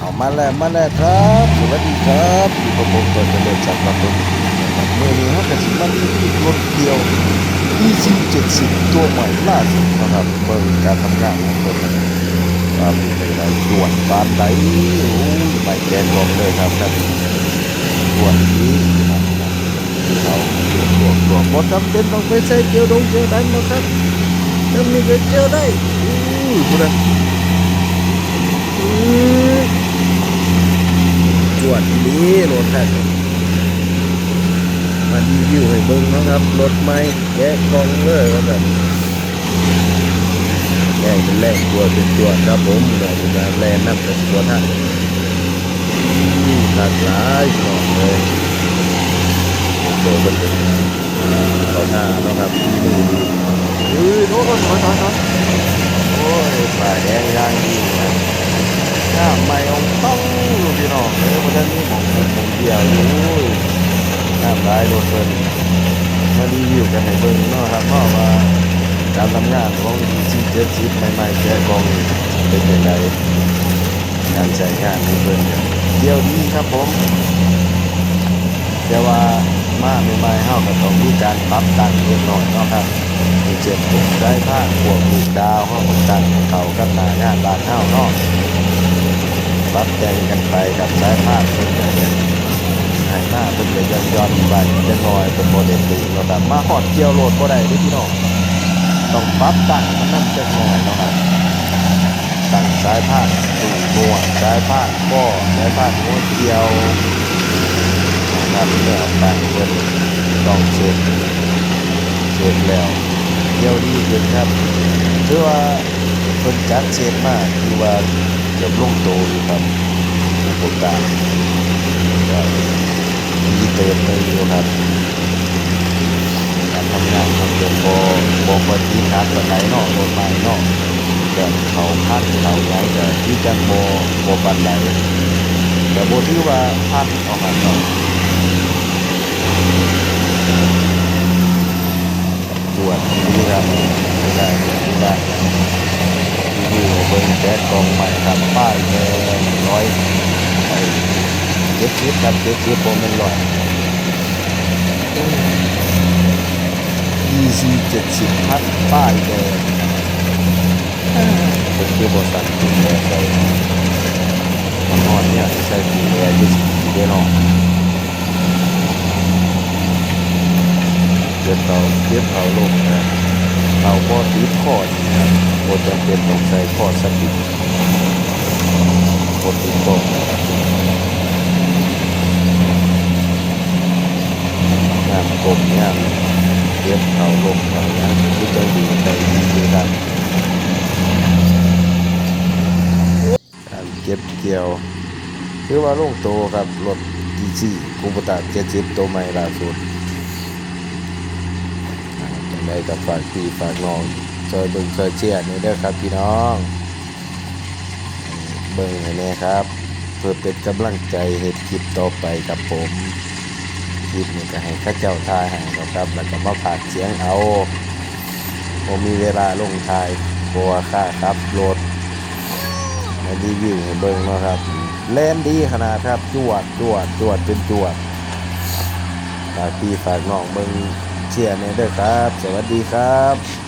เอามาแล้วมาแล้วครับสวัสดีครับอยู่กับผมตัวเจริญจากลำบุรีนะครับเมื่อนี้ครับกสิมันที่รถเกี่ยว EC 70 ตัวใหม่ล่าสุดนะครับเบิ่งการทำงานของคนว่าเป็นไปได้ตรวจบานใดโอ้ยไปแกนบอกเลยครับครับตรวจนี้นะครับเราตรวจตรวจตรวหมดจำเป็นต้องไปใส่เกียวดงเกียวดันนะครับจะมีเกลียวได้อู้ยพูดเลย จ วดดีรถท่านมารีวิวให้เบิ่งเนาะครับ รถใหม่แกะกล่องเลยว่าแบบแรงเป็นแรงตัวเป็นตัวครับผมแรงเป็นแรงนับเป็นตัวท่านหลากหลายหน่อยเลยตัวเป็นเขาหน้าเนาะครับมือดีเฮ้ยโน้ตโน้ตโน้ตโน้ตโอ้ยปลายแดงย่างดีนะ น้ำไม่องต้องอยู่พี่น้องเออเพราะฉะนั้นนี่ของผมผมเดียวอยู่ น้ำลายรถเพิ่นมารีวิวกันให้เบิ่งเนาะครับเพราะว่าการทำงานของ DC 70 ใหม่ๆแกกองเป็นยังไงการใช้งานของเพิ่นเนี่ยเดียวดีครับผมแต่ว่ามาใหม่ๆเฮาก็ต้องมีการปรับตั้งเล็กน้อยเนาะครับอย่างเช่นพวกได้ผ้าพวกลูกดาวเฮาก็ตั้งให้เข้ากับหน้างานบ้านเฮาเนาะปรับแต่งกันไปกับสายภาเป็นอย่ายหน้าเป็นจะย้อนย้อนไปจะน้อยเป็นโมเดลตีเราแบบมาหอดเกี่ยวโหลดก็ได้ด้วยพี่น้องต้องปรับตั้งมันนั่นจะน้อยเนาะครับตั้งสายภาพตูหนวดสายภาพก็สายภาพหัวเกี่ยวนะครับแล้วตั้งเป็นต้องเช็ดเช็ดแล้วเกี่ยวดีขึ้นครับถือว่าคนจัดเช็ดมากคือว่าเกือบลงโตอยู่ครับอุปการก็ มีเติมเลยอยู่ครับการทำงานของเดือนโบโบคนที่นัดวันไหนนาะรถใหม่เนาะแบบเขาพันเขาไหนก็ที่จังโบโบปันไหนแต่โบที่ว่าพันออกมาเนาะตรวจดีครับไม่ได้ไม่ได้อยู่บนแก๊สกองใหม่ครับป้ายแดง ดชิปครับเจ็ดชิปผมเป็นร้อย EC เจ็ดสิบพัดป้ายแดงเป็นคือบริษัทคุณแดงเลยมันนอนเนี่ยใช้คุณแดงยี่สิบเดือนออกเดือนเตาเดือนเตาลงนะเตาก็ติดคอดนะครับโคจะเป็นต้องใช้ข้อสติกดติดต่องานกล มงานเรียบเขาลงเขางานที่จะดีในที่ด้านการเก็บเกี่ยวคือว่าลงโตครับรถดีซีคูปตาเจ็ดสิบตัวใหม่ล่าสุดจังได้กับฝากพี่ฝากน้องซอยเบิ่งซอยเชียร์นี่เด้อครับพี่น้อง เบิ่งให้แน่ครับ เพื่อเป็นกำลังใจเหตุคลิปต่อไปกับผม คลิปนี้ก็ให้ข้าเจ้าทายให้นะครับแล้วก็มาผากเสียงเอาผมมีเวลาลงทายบัวค่าครับรถมารีวิวให้เบิ้งเนาะครับเล่นดีขนาดครับจวดจวดจวดเป็นจวดฝากพี่ฝากน้องเบิ้งเชียร์เนี่ยเด้อครับ สวัสดีครับ